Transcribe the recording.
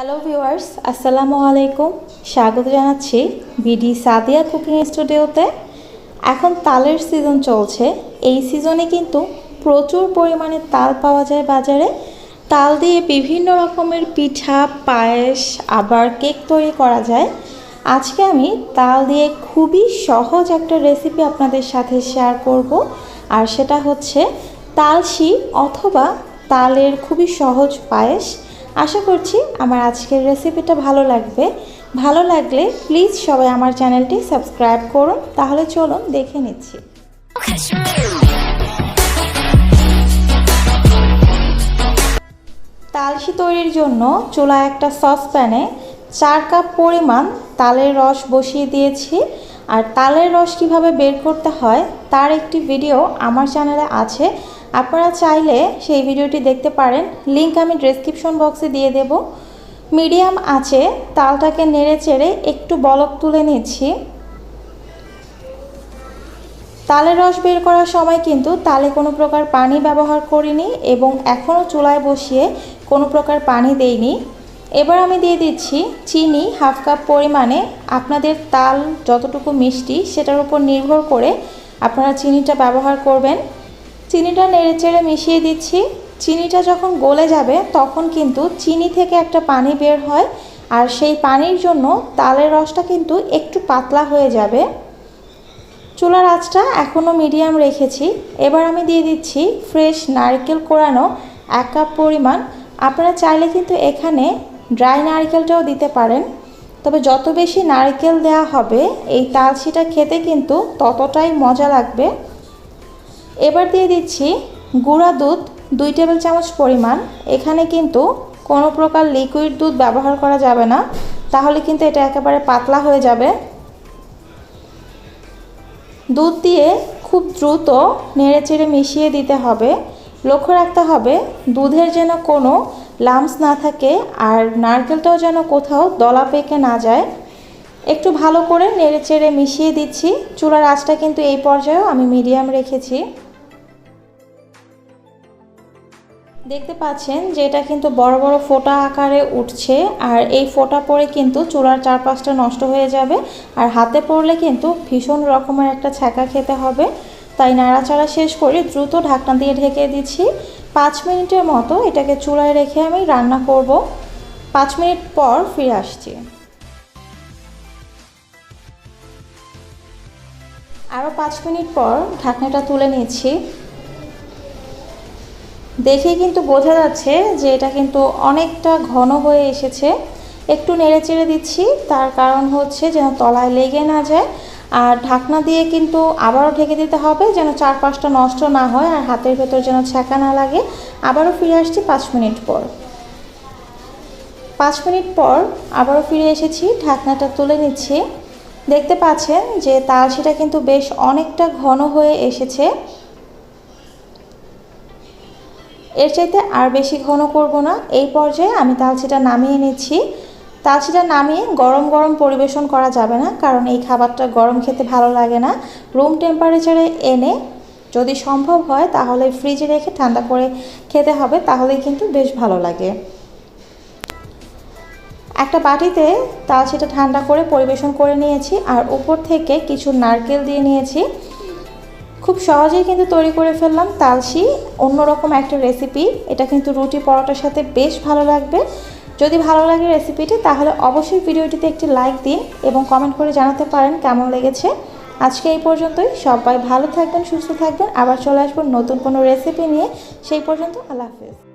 Hello viewers আসসালামু আলাইকুম স্বাগত জানাচ্ছি বিডি সাদিয়া কুকিং স্টুডিওতে। এখন তালের সিজন চলছে। এই সিজনে কিন্তু প্রচুর পরিমাণে তাল পাওয়া যায় বাজারে। তাল দিয়ে বিভিন্ন রকমের পিঠা, পায়েস, আবার কেক তৈরি করা যায়। আজকে আমি তাল দিয়ে খুবই সহজ একটা রেসিপি আপনাদের সাথে শেয়ার করব, আর সেটা হচ্ছে তালসি অথবা তালের খুবই সহজ পায়েস। আশা করছি আমার আজকের রেসিপিটা ভালো লাগবে। ভালো লাগলে প্লিজ সবাই আমার চ্যানেলটি সাবস্ক্রাইব করুন। তাহলে চলুন দেখে নিচ্ছি। তালসি তৈরির জন্য চুলায় একটা সসপ্যানে চার কাপ পরিমাণ তালের রস বসিয়ে দিয়েছি। আর তালের রস কীভাবে বের করতে হয় তার একটি ভিডিও আমার চ্যানেলে আছে। আপনারা চাইলে সেই ভিডিওটি দেখতে পারেন। লিংক আমি ডেসক্রিপশন বক্সে দিয়ে দেব। মিডিয়াম আছে, তালটাকে নেড়ে চেড়ে একটু বলক তুলে নিচ্ছি। তালের রস বের করার সময় কিন্তু তালে কোনো প্রকার পানি ব্যবহার করিনি এবং এখনও চুলায় বসিয়ে কোনো প্রকার পানি দেইনি। এবার আমি দিয়ে দিচ্ছি চিনি হাফ কাপ পরিমাণে। আপনাদের তাল যতটুকু মিষ্টি সেটার উপর নির্ভর করে আপনারা চিনিটা ব্যবহার করবেন। চিনিটা নেড়ে চেড়ে মিশিয়ে দিচ্ছি। চিনিটা যখন গলে যাবে, তখন কিন্তু চিনি থেকে একটা পানি বের হয় আর সেই পানির জন্য তালের রসটা কিন্তু একটু পাতলা হয়ে যাবে। চুলার আঁচটা এখনও মিডিয়াম রেখেছি। এবার আমি দিয়ে দিচ্ছি ফ্রেশ নারকেল কোরানো এক কাপ পরিমাণ। আপনারা চাইলে কিন্তু এখানে ড্রাই নারকেলটাও দিতে পারেন। তবে যত বেশি নারকেল দেওয়া হবে, এই তালসিটা খেতে কিন্তু ততটাই মজা লাগবে। এবার দিয়ে দিচ্ছি গুঁড়া দুধ, দুই টেবিল চামচ পরিমাণ। এখানে কিন্তু কোনো প্রকার লিকুইড দুধ ব্যবহার করা যাবে না। তাহলে কিন্তু এটা একেবারে পাতলা হয়ে যাবে। দুধ দিয়ে খুব দ্রুত নেড়ে চেড়ে মিশিয়ে দিতে হবে। লক্ষ্য রাখতে হবে, দুধের যেন কোনো লামস না থাকে আর নারকেলটাও যেন কোথাও দলা পেকে না যায়। একটু ভালো করে নেড়ে চেড়ে মিশিয়ে দিচ্ছি। চুলার আঁচটা কিন্তু এই পর্যায়েও আমি মিডিয়াম রেখেছি। দেখতে পাচ্ছেন যে এটা কিন্তু বড় বড় ফোঁটা আকারে উঠছে, আর এই ফোঁটা পরে কিন্তু চুলার চারপাশটা নষ্ট হয়ে যাবে, আর হাতে পড়লে কিন্তু ভীষণ রকমের একটা ছ্যাঁকা খেতে হবে। তাই নাড়াচাড়া শেষ করে দ্রুত ঢাকনা দিয়ে ঢেকে দিচ্ছি। পাঁচ মিনিটের মতো এটাকে চুলায় রেখে আমি রান্না করব। পাঁচ মিনিট পর ফিরে আসছি। আরও পাঁচ মিনিট পর ঢাকনাটা তুলে নিচ্ছি। দেখে কিন্তু বোঝা যাচ্ছে যে এটা কিন্তু অনেকটা ঘন হয়ে এসেছে। একটু নেড়ে চেড়ে দিচ্ছি, তার কারণ হচ্ছে যেন তলায় লেগে না যায়। আর ঢাকনা দিয়ে কিন্তু আবারও ঢেকে দিতে হবে যেন চারপাশটা নষ্ট না হয় আর হাতের ভেতর যেন ছ্যাঁকা না লাগে। আবারও ফিরে আসছি পাঁচ মিনিট পর। পাঁচ মিনিট পর আবারও ফিরে এসেছি, ঢাকনাটা তুলে নিচ্ছি। দেখতে পাচ্ছেন যে তাল সেটা কিন্তু বেশ অনেকটা ঘন হয়ে এসেছে। এর চাইতে আর বেশি ঘন করব না। এই পর্যায়ে আমি তালচিটা নামিয়ে নিচ্ছি। তালচিটা নামিয়ে গরম গরম পরিবেশন করা যাবে না, কারণ এই খাবারটা গরম খেতে ভালো লাগে না। রুম টেম্পারেচারে এনে যদি সম্ভব হয়, তাহলে ফ্রিজে রেখে ঠান্ডা করে খেতে হবে তাহলে কিন্তু বেশ ভালো লাগে। একটা বাটিতে তালচিটা ঠান্ডা করে পরিবেশন করে নিয়েছি, আর উপর থেকে কিছু নারকেল দিয়ে নিয়েছি। খুব সহজেই কিন্তু তৈরি করে ফেললাম তালসি অন্যরকম একটা রেসিপি এটা কিন্তু রুটি পরোটার সাথে বেশ ভালো লাগবে। যদি ভালো লাগে রেসিপিটি তাহলে অবশ্যই ভিডিওটিতে একটি লাইক দিন এবং কমেন্ট করে জানাতে পারেন কেমন লেগেছে। আজকে এই পর্যন্তই। সবাই ভালো থাকবেন, সুস্থ থাকবেন। আবার চলে আসব নতুন কোনো রেসিপি নিয়ে। সেই পর্যন্ত আল্লাহ হাফেজ।